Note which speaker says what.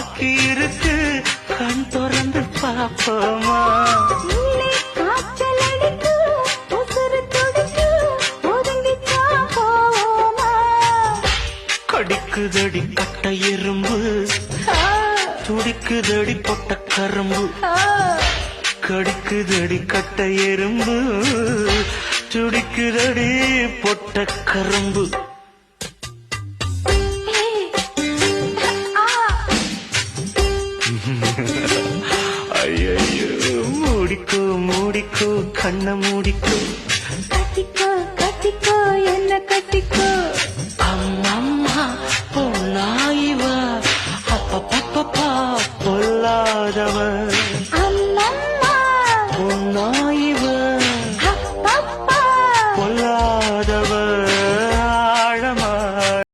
Speaker 1: பாக்கி இருக்கு. கண் திறந்து பாப்போமா? கடிக்குதடி கட்ட எறும்பு. துடிக்குதடி பொட்ட கரும்பு. கடிக்குதடி கட்ட எறும்பு. துடிக்குதடி பொட்ட கரும்பு. ஐயோ மூடிக்கோ மூடிக்கோ கண்ண மூடிக்கோ.
Speaker 2: கட்டிக்கோ கட்டிக்கோ என்ன கட்டிக்கோ? அம்மம்மா பொண்ணாயிவா அப்பா பப்பா பொல்லாதவன் அம்மம்மா. பொண்ணாயிவா பொல்லாதவன்